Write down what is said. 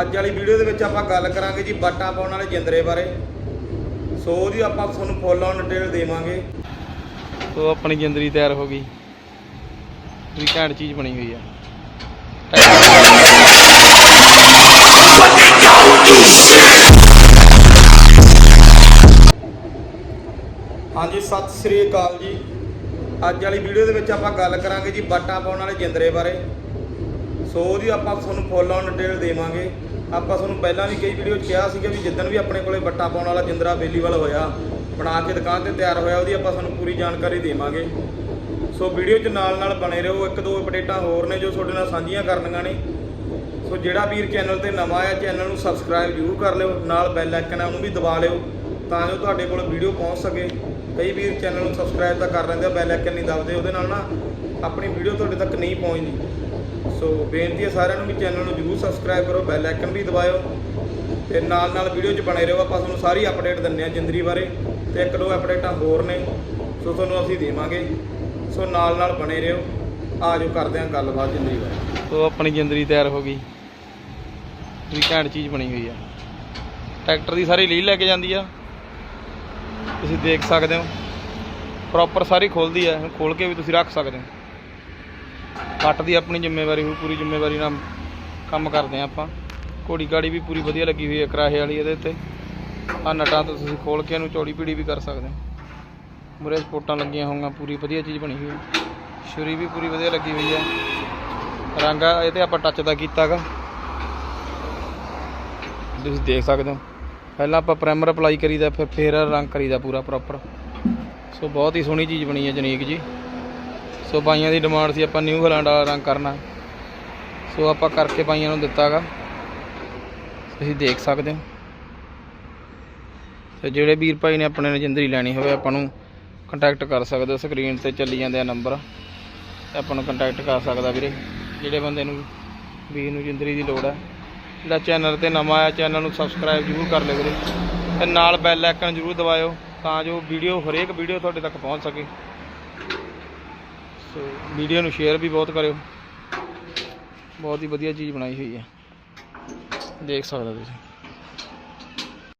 ਅੱਜ ਵਾਲੀ ਵੀਡੀਓ ਦੇ ਵਿੱਚ ਆਪਾਂ ਗੱਲ ਕਰਾਂਗੇ ਜੀ ਬਾਟਾਂ ਪਾਉਣ ਵਾਲੇ ਜਿੰਦਰੇ ਬਾਰੇ। ਸੋ ਉਹਦੀ ਆਪਾਂ ਤੁਹਾਨੂੰ ਫੁੱਲ ਔਨ ਡਿਟੇਲ ਦੇਵਾਂਗੇ। ਸੋ ਆਪਣੀ ਜਿੰਦਰੀ ਤਿਆਰ ਹੋ ਗਈ। ਪੂਰੀ ਘੈਂਟ ਚੀਜ਼ ਬਣੀ ਹੋਈ ਆ। ਹਾਂਜੀ ਸਤਿ ਸ੍ਰੀ ਅਕਾਲ ਜੀ। ਅੱਜ ਵਾਲੀ ਵੀਡੀਓ ਦੇ ਵਿੱਚ ਆਪਾਂ ਗੱਲ ਕਰਾਂਗੇ ਜੀ ਬਾਟਾਂ ਪਾਉਣ ਵਾਲੇ ਜਿੰਦਰੇ ਬਾਰੇ। ਸੋ ਉਹਦੀ ਆਪਾਂ ਤੁਹਾਨੂੰ ਫੁੱਲ ਔਨ ਡਿਟੇਲ ਦੇਵਾਂਗੇ। ਆਪਾਂ ਤੁਹਾਨੂੰ ਪਹਿਲਾਂ ਵੀ ਕਈ ਵੀਡੀਓ 'ਚ ਕਿਹਾ ਸੀਗਾ ਵੀ ਜਿੱਦਣ ਵੀ ਆਪਣੇ ਕੋਲੇ ਬੱਟਾ ਪਾਉਣ ਵਾਲਾ ਜਿੰਦਰਾ ਅਵੇਲੇਬਲ ਹੋਇਆ, ਬਣਾ ਕੇ ਦੁਕਾਨ ਤੇ ਤਿਆਰ ਹੋਇਆ, ਉਹਦੀ ਆਪਾਂ ਤੁਹਾਨੂੰ ਪੂਰੀ ਜਾਣਕਾਰੀ ਦੇਵਾਂਗੇ। ਸੋ ਵੀਡੀਓ 'ਚ ਨਾਲ ਨਾਲ ਬਣੇ ਰਹੋ, ਇੱਕ ਦੋ ਅਪਡੇਟਾਂ ਹੋਰ ਨੇ ਜੋ ਤੁਹਾਡੇ ਨਾਲ ਸਾਂਝੀਆਂ ਕਰਨੀਆਂ ਨੇ। ਸੋ ਜਿਹੜਾ ਵੀਰ ਚੈਨਲ ਤੇ ਨਵਾਂ ਆਇਆ ਚੈਨਲ ਨੂੰ ਸਬਸਕ੍ਰਾਈਬ ਜ਼ਰੂਰ ਕਰ ਲਿਓ, ਨਾਲ ਬੈਲ ਆਈਕਨ ਹੈ ਉਹਨੂੰ ਵੀ ਦਬਾ ਲਿਓ, ਤਾਂ ਜੋ ਤੁਹਾਡੇ ਕੋਲ ਵੀਡੀਓ ਪਹੁੰਚ ਸਕੇ। ਕਈ ਵੀਰ ਚੈਨਲ ਨੂੰ ਸਬਸਕ੍ਰਾਈਬ ਤਾਂ ਕਰ ਲੈਂਦੇ ਆ ਬੈਲ ਆਈਕਨ ਨਹੀਂ ਦਬਦੇ, ਉਹਦੇ ਨਾਲ ਨਾ ਆਪਣੀ ਵੀਡੀਓ ਤੁਹਾਡੇ ਤੱਕ ਨਹੀਂ ਪਹੁੰਚਦੀ। ਸੋ ਬੇਨਤੀ ਹੈ ਸਾਰਿਆਂ ਨੂੰ ਵੀ ਚੈਨਲ ਨੂੰ ਜ਼ਰੂਰ ਸਬਸਕ੍ਰਾਈਬ ਕਰੋ ਬੈਲ ਆਈਕਨ ਵੀ ਦਬਾਇਓ ਤੇ ਨਾਲ ਨਾਲ ਵੀਡੀਓ 'ਚ ਬਣੇ ਰਹੋ। ਆਪਾਂ ਤੁਹਾਨੂੰ ਸਾਰੀ ਅਪਡੇਟ ਦਿੰਦੇ ਆ ਜਿੰਦਰੀ ਬਾਰੇ ਤੇ ਇੱਕ ਦੋ ਅਪਡੇਟਾਂ ਹੋਰ ਨੇ। ਸੋ ਤੁਹਾਨੂੰ ਅਸੀਂ ਦੇਵਾਂਗੇ। ਸੋ ਨਾਲ ਨਾਲ ਬਣੇ ਰਹੋ। ਆਜੋ ਕਰਦੇ ਹਾਂ ਗੱਲਬਾਤ ਜਿੰਦਰੀ ਬਾਰੇ। ਸੋ ਆਪਣੀ ਜਿੰਦਰੀ ਤਿਆਰ ਹੋ ਗਈ। ਵੀ ਘੈਂਟ ਚੀਜ਼ ਬਣੀ ਹੋਈ ਆ। ਟਰੈਕਟਰ ਦੀ ਸਾਰੀ ਲੀਲ ਲੈ ਕੇ ਜਾਂਦੀ ਆ। ਤੁਸੀਂ ਦੇਖ ਸਕਦੇ ਹੋ। ਪ੍ਰੋਪਰ ਸਾਰੀ ਖੋਲਦੀ ਆ। ਖੋਲ ਕੇ ਵੀ ਤੁਸੀਂ ਰੱਖ ਸਕਦੇ ਹੋ। ਕੱਟ ਦੀ ਆਪਣੀ ਜ਼ਿੰਮੇਵਾਰੀ ਹੋਈ ਪੂਰੀ ਜ਼ਿੰਮੇਵਾਰੀ ਨਾਲ ਕੰਮ ਕਰਦੇ ਆ ਆਪਾਂ। ਘੋੜੀ ਗਾੜੀ ਵੀ ਪੂਰੀ ਵਧੀਆ ਲੱਗੀ ਹੋਈ ਹੈ, ਕਰਾਹੇ ਵਾਲੀ ਇਹਦੇ ਉੱਤੇ। ਆ ਨਟਾਂ ਤੋਂ ਤੁਸੀਂ ਖੋਲ ਕੇ ਇਹਨੂੰ ਚੌੜੀ ਪੀੜੀ ਵੀ ਕਰ ਸਕਦੇ ਹੋ। ਮੁਰੇ ਸਪੋਰਟਾਂ ਲੱਗੀਆਂ ਹੋਈਆਂ, ਪੂਰੀ ਵਧੀਆ ਚੀਜ਼ ਬਣੀ ਹੋਈ ਹੈ। ਛੁਰੀ ਵੀ ਪੂਰੀ ਵਧੀਆ ਲੱਗੀ ਹੋਈ ਹੈ। ਰੰਗ ਇਹ ਤੇ ਆਪਾਂ ਟੱਚ ਦਾ ਕੀਤਾਗਾ। ਤੁਸੀਂ ਦੇਖ ਸਕਦੇ ਹੋ। ਪਹਿਲਾਂ ਆਪਾਂ ਪ੍ਰਾਈਮਰ ਅਪਲਾਈ ਕਰੀਦਾ, ਫਿਰ ਫੇਰ ਰੰਗ ਕਰੀਦਾ ਪੂਰਾ ਪ੍ਰੋਪਰ ਸੋ ਬਹੁਤ ਹੀ ਸੋਹਣੀ ਚੀਜ਼ ਬਣੀ ਹੈ ਜਨੀਕ ਜੀ। ਸੋ ਬਾਈਆਂ ਦੀ ਡਿਮਾਂਡ ਸੀ ਆਪਾਂ ਨਿਊ ਹਲੈਂਡ ਵਾਲਾ ਰੰਗ ਕਰਨਾ। ਸੋ ਆਪਾਂ ਕਰਕੇ ਬਾਈਆਂ ਨੂੰ ਦਿੱਤਾਗਾ। ਤੁਸੀਂ ਦੇਖ ਸਕਦੇ ਹੋ। ਤੇ ਜਿਹੜੇ ਵੀਰ ਭਾਈ ਨੇ ਆਪਣੇ ਨੇ ਜਿੰਦਰੀ ਲੈਣੀ ਹੋਵੇ, ਆਪਾਂ ਨੂੰ ਕੰਟੈਕਟ ਕਰ ਸਕਦੇ ਹੋ। ਸਕਰੀਨ ਤੇ ਚੱਲੀ ਜਾਂਦੇ ਆ ਨੰਬਰ ਤੇ ਆਪਾਂ ਨੂੰ ਕੰਟੈਕਟ ਕਰ ਸਕਦਾ ਵੀਰੇ। ਜਿਹੜੇ ਬੰਦੇ ਨੂੰ ਵੀਰ ਨੂੰ ਜਿੰਦਰੀ ਦੀ ਲੋੜ ਹੈ ਜਿਹੜਾ ਚੈਨਲ ਤੇ ਨਵਾਂ ਆਇਆ ਚੈਨਲ ਨੂੰ ਸਬਸਕ੍ਰਾਈਬ ਜ਼ਰੂਰ ਕਰ ਲਿਓ ਵੀਰੇ। ਤੇ ਨਾਲ ਬੈਲ ਆਈਕਨ ਜ਼ਰੂਰ ਦਬਾਇਓ, ਤਾਂ ਜੋ ਵੀਡੀਓ ਹਰੇਕ ਵੀਡੀਓ ਤੁਹਾਡੇ ਤੱਕ ਪਹੁੰਚ ਸਕੇ। ਸੋ ਵੀਡੀਓ ਨੂੰ ਸ਼ੇਅਰ ਵੀ ਬਹੁਤ ਕਰਿਓ। ਬਹੁਤ ਹੀ ਵਧੀਆ ਚੀਜ਼ ਬਣਾਈ ਹੋਈ ਹੈ। ਦੇਖ ਸਕਦੇ ਹੋ ਤੁਸੀਂ।